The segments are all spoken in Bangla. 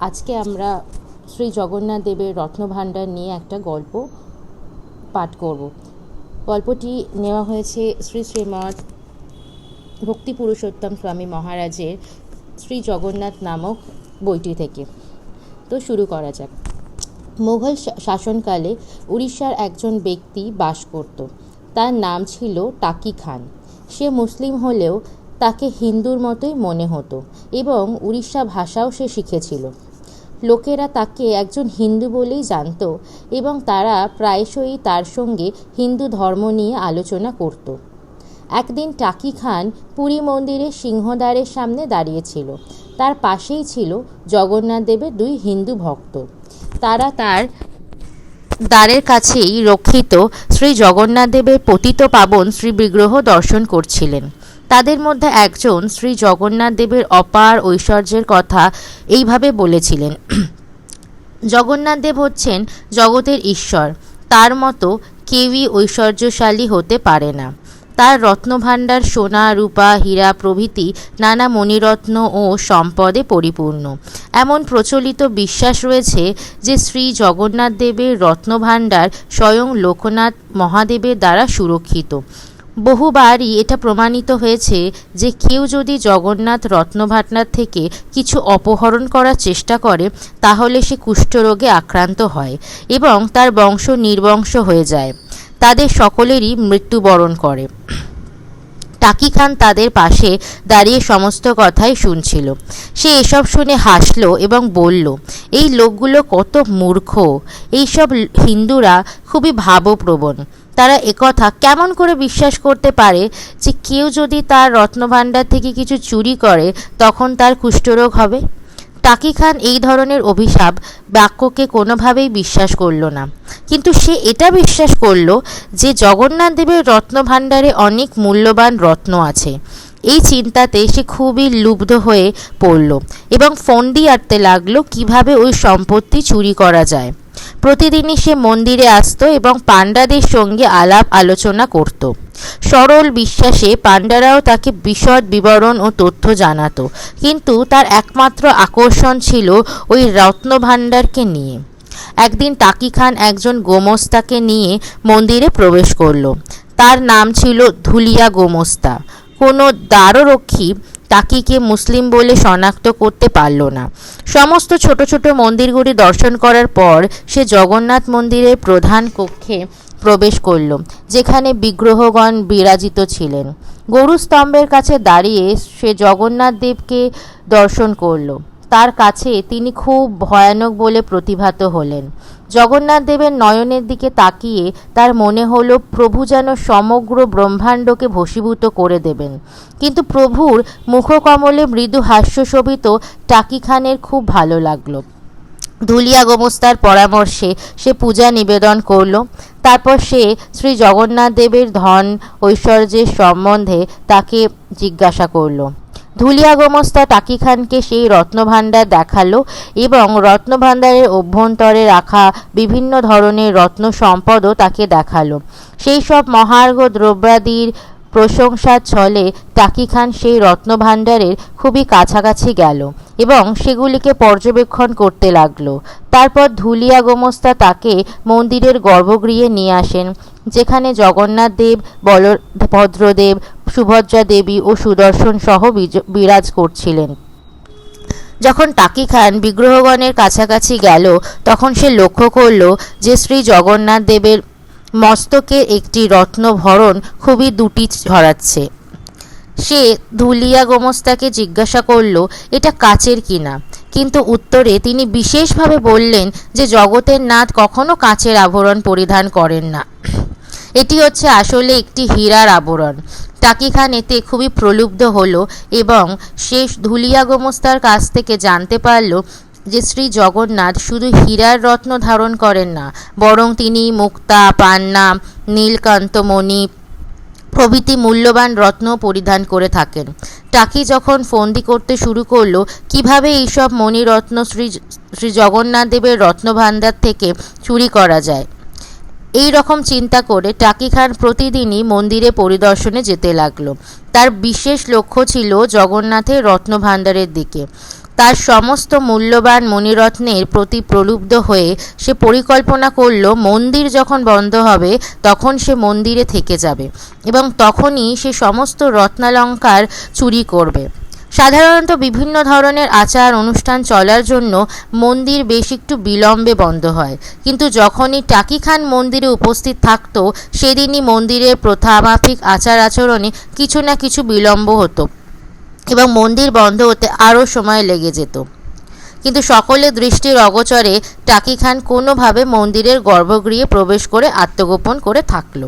আজকে আমরা শ্রী জগন্নাথ দেবের রত্নভাণ্ডার নিয়ে একটা গল্প পাঠ করব। গল্পটি নেওয়া হয়েছে শ্রী শ্রীমৎ ভক্তি পুরুষোত্তম স্বামী মহারাজের শ্রী জগন্নাথ নামক বইটি থেকে। তো শুরু করা যাক। মুঘল শাসনকালে উড়িষ্যার একজন ব্যক্তি বাস করত। তার নাম ছিল টাকি খান। সে মুসলিম হলেও তাকে হিন্দুর মতোই মনে হতো এবং উড়িষ্যা ভাষাও সে শিখেছিল। লোকেরা তাকে একজন হিন্দু বলেই জানতো এবং তারা প্রায়শই তার সঙ্গে হিন্দু ধর্ম নিয়ে আলোচনা করত। একদিন টাকি খান পুরী মন্দিরের সিংহদ্বারের সামনে দাঁড়িয়েছিল তার পাশেই ছিল জগন্নাথ দেবের দুই হিন্দু ভক্ত। তারা তার দ্বারের কাছেই রক্ষিত শ্রী জগন্নাথ দেবের পতিত পাবন শ্রী বিগ্রহ দর্শন করছিলেন। তাদের মধ্যে একজন শ্রী জগন্নাথ দেবের অপার ঐশ্বর্যের কথা এইভাবে বলেছিলেন। জগন্নাথ দেব হচ্ছেন জগতের ঈশ্বর। তার মতো কেউই ঐশ্বর্যশালী হতে পারে না। তার রত্নভাণ্ডার, সোনা, রূপা, হীরা প্রভৃতি নানা মণিরত্ন ও সম্পদে পরিপূর্ণ। এমন প্রচলিত বিশ্বাস রয়েছে যে শ্রী জগন্নাথ দেবের রত্নভাণ্ডার স্বয়ং লোকনাথ মহাদেবের দ্বারা সুরক্ষিত। বহুবারই এটা প্রমাণিত হয়েছে যে কেউ যদি জগন্নাথ রত্নভাটনার থেকে কিছু অপহরণ করার চেষ্টা করে, তাহলে সে কুষ্ঠরোগে আক্রান্ত হয় এবং তার বংশ নির্বংশ হয়ে যায়। তাদের সকলেরই মৃত্যুবরণ করে। টাকি খান তাদের পাশে দাঁড়িয়ে সমস্ত কথাই শুনছিল। সে এসব শুনে হাসলো এবং বলল, এই লোকগুলো কত মূর্খ। এইসব হিন্দুরা খুবই ভাবপ্রবণ। তারা একথা কেমন করে বিশ্বাস করতে পারে যে কেউ যদি তার রত্নভাণ্ডার থেকে কিছু চুরি করে, তখন তার কুষ্ঠরোগ হবে? টাকি খান এই ধরনের অভিশাপ বাক্যকে কোনোভাবেই বিশ্বাস করল না। কিন্তু সে এটা বিশ্বাস করল যে জগন্নাথ দেবের রত্নভাণ্ডারে অনেক মূল্যবান রত্ন আছে। এই চিন্তাতে সে খুবই লুব্ধ হয়ে পড়ল এবং ফন্দি আঁটতে লাগল কীভাবে ওই সম্পত্তি চুরি করা যায়। প্রতিদিনই সে মন্দিরে আসতো এবং পাণ্ডাদের সঙ্গে আলাপ আলোচনা করত। সরল বিশ্বাসে পাণ্ডারাও তাকে বিশদ বিবরণ ও তথ্য জানাত। কিন্তু তার একমাত্র আকর্ষণ ছিল ওই রত্নভাণ্ডারকে নিয়ে। একদিন টাকি খান একজন গোমস্তাকে নিয়ে মন্দিরে প্রবেশ করল। তার নাম ছিল ধুলিয়া গোমস্তা। কোনো দ্বাররক্ষী তাকিকে মুসলিম বলে শনাক্ত করতে পারল না। সমস্ত ছোট ছোট মন্দিরগুলি দর্শন করার পর সে জগন্নাথ মন্দিরের প্রধান কক্ষে প্রবেশ করল, যেখানে বিগ্রহগণ বিরাজিত ছিলেন। গরু স্তম্ভের কাছে দাঁড়িয়ে সে জগন্নাথ দেবকে দর্শন করল। তার কাছে তিনি খুব ভয়ানক বলে প্রতিভাত হলেন। জগন্নাথ দেবের নয়নের দিকে তাকিয়ে তার মনে হলো, প্রভু যেন সমগ্র ব্রহ্মাণ্ডকে ভসীভূত করে দেবেন। কিন্তু প্রভুর মুখকমলে মৃদু হাস্যশোভিত টাকি খানের খুব ভালো লাগল। ধুলিয়া গোমস্তার পরামর্শে সে পূজা নিবেদন করল। তারপর সে শ্রী জগন্নাথ দেবের ধন ঐশ্বর্যের সম্বন্ধে তাকে জিজ্ঞাসা করল। ধুলিয়া গোমস্তা টাকি খানকে সেই রত্নভাণ্ডার দেখাল এবং রত্নভাণ্ডারের অভ্যন্তরে রাখা বিভিন্ন ধরনের রত্ন সম্পদও তাকে দেখাল। সেই সব মহার্ঘ দ্রব্যাদির প্রশংসার ছলে টাকি খান সেই রত্নভাণ্ডারের খুবই কাছাকাছি গেল এবং সেগুলিকে পর্যবেক্ষণ করতে লাগল। তারপর ধুলিয়া গোমস্তা তাকে মন্দিরের গর্ভগৃহে নিয়ে আসেন, যেখানে জগন্নাথ দেব বলভদ্রদেব সুভদ্রা দেবী ও সুদর্শন সহ বিরাজ করছিলেন। যখন টাকি খান বিগ্রহগণের কাছাকাছি গেল, তখন সে লক্ষ্য করল যে শ্রী জগন্নাথ দেবের মস্তকে একটি রত্নভরণ খুবই দুটি ছড়াচ্ছে সে ধুলিয়া গোমস্তাকে জিজ্ঞাসা করল, এটা কাচের কিনা? কিন্তু উত্তরে তিনি বিশেষভাবে বললেন যে, জগতের নাথ কখনো কাচের আভরণ পরিধান করেন না। এটি হচ্ছে আসলে একটি হীরার আবরণ। টাকি খান এতে খুবই প্রলুব্ধ হলো এবং সে ধুলিয়া গোমস্তার কাছ থেকে জানতে পারল যে শ্রী জগন্নাথ শুধু হীরার রত্ন ধারণ করেন না, বরং তিনি মুক্তা, পান্না নীলকান্তমণি প্রভৃতি মূল্যবান রত্ন পরিধান করে থাকেন। টাকি যখন ফন্দি করতে শুরু করল, কীভাবে এইসব মণিরত্ন শ্রী শ্রী জগন্নাথ দেবের রত্নভাণ্ডার থেকে চুরি করা যায়? এই রকম চিন্তা করে টাকি খান প্রতিদিনই মন্দিরে পরিদর্শনে যেতে লাগল। তার বিশেষ লক্ষ্য ছিল জগন্নাথের রত্নভাণ্ডারের দিকে। তার সমস্ত মূল্যবান মণিরত্নের প্রতি প্রলুব্ধ হয়ে সে পরিকল্পনা করল, মন্দির যখন বন্ধ হবে, তখন সে মন্দিরে থেকে যাবে এবং তখনই সে সমস্ত রত্নালঙ্কার চুরি করবে। সাধারণত বিভিন্ন ধরনের আচার অনুষ্ঠান চলার জন্য মন্দির বেশ একটু বিলম্বে বন্ধ হয়। কিন্তু যখনই টাকি খান মন্দিরে উপস্থিত থাকতো, সেদিনই মন্দিরের প্রথামাফিক আচার আচরণে কিছু না কিছু বিলম্ব হতো। এবং মন্দির বন্ধ হতে আরও সময় লেগে যেত। কিন্তু সকলের দৃষ্টির অগোচরে টাকি খান কোনোভাবে মন্দিরের গর্ভগৃহে প্রবেশ করে আত্মগোপন করে থাকল।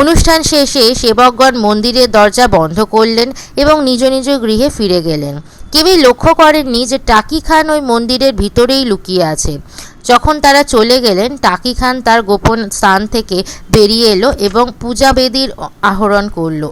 অনুষ্ঠান শেষে সেবকগণ মন্দিরের দরজা বন্ধ করলেন এবং নিজ নিজ গৃহে ফিরে গেলেন। কেউই লক্ষ্য করেননি যে টাকি খান ওই মন্দিরের ভিতরেই লুকিয়ে আছে। যখন তারা চলে গেলেন, টাকি খান তার গোপন স্থান থেকে বেরিয়ে এলো এবং পূজা বেদির আহরণ করল।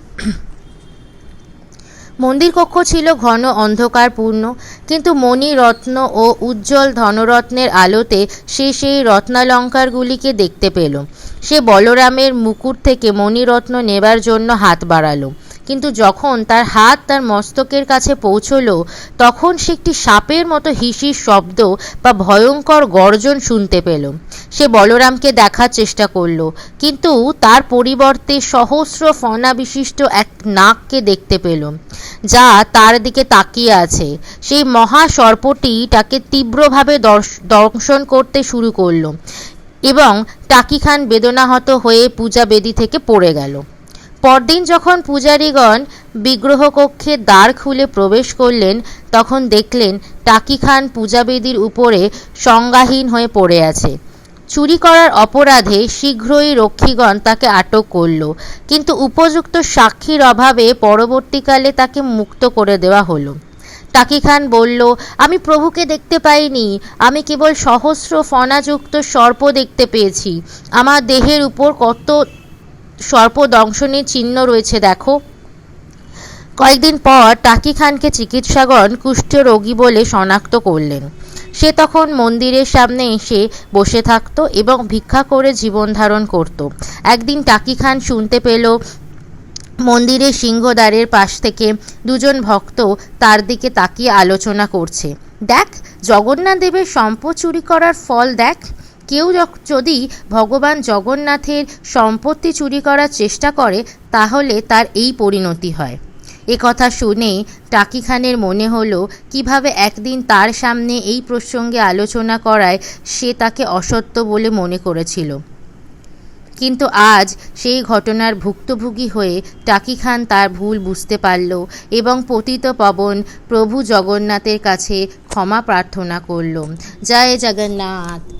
মন্দির কক্ষ ছিল ঘন, অন্ধকারপূর্ণ, কিন্তু মণি রত্ন ও উজ্জ্বল ধনরত্নের আলোতে সে সেই রত্নালঙ্কারগুলিকে দেখতে পেল। সে বলরামের মুকুট থেকে মণিরত্ন নেবার জন্য হাত বাড়ালো। কিন্তু যখন তার হাত তার মস্তকের কাছে পৌঁছলো, তখন সে একটি সাপের মতো হিসির শব্দ বা ভয়ঙ্কর গর্জন শুনতে পেল। সে বলরামকে দেখার চেষ্টা করল, কিন্তু তার পরিবর্তে সহস্র ফনা বিশিষ্ট এক নাককে দেখতে পেল, যা তার দিকে তাকিয়ে আছে। সেই মহা সর্পটি তাকে তীব্রভাবে দংশন করতে শুরু করল এবং টাকি খান বেদনাহত হয়ে পূজা বেদি থেকে পড়ে গেল। পরদিন যখন পূজারীগণ বিগ্রহ কক্ষে দ্বার খুলে প্রবেশ করলেন, তখন দেখলেন টাকি খান পূজাবেদির উপরে সংজ্ঞাহীন হয়ে পড়ে আছে। চুরি করার অপরাধে শীঘ্রই রক্ষীগণ তাকে আটক করল, কিন্তু উপযুক্ত সাক্ষীর অভাবে পরবর্তীকালে তাকে মুক্ত করে দেওয়া হলো। টাকি খান বলল, আমি প্রভুকে দেখতে পাইনি, আমি কেবল সহস্র ফনাযুক্ত সর্প দেখতে পেয়েছি। আমার দেহের উপর কত সর্প দংশনের চিহ্ন রয়েছে, দেখো। কয়েকদিন পর টাকি খানকে চিকিৎসাগণ কুষ্ঠ রোগী বলে শনাক্ত করলেন। সে তখন মন্দিরের সামনে এসে বসে থাকত এবং ভিক্ষা করে জীবন ধারণ করত। একদিন টাকি খান শুনতে পেল মন্দিরের সিংহদ্বারের পাশ থেকে দুজন ভক্ত তার দিকে তাকিয়ে আলোচনা করছে। দেখ জগন্নাথ দেবের সম্পদ চুরি করার ফল দেখ। কেউ যদি ভগবান জগন্নাথের সম্পত্তি চুরি করার চেষ্টা করে, তাহলে তার এই পরিণতি হয়। এ কথা শুনে টাকি খানের মনে হলো, কীভাবে একদিন তার সামনে এই প্রসঙ্গে আলোচনা করায় সে তাকে অসত্য বলে মনে করেছিল। কিন্তু আজ সেই ঘটনার ভুক্তভোগী হয়ে টাকি খান তার ভুল বুঝতে পারল এবং পতিত পবন প্রভু জগন্নাথের কাছে ক্ষমা প্রার্থনা করল। জয় জগন্নাথ।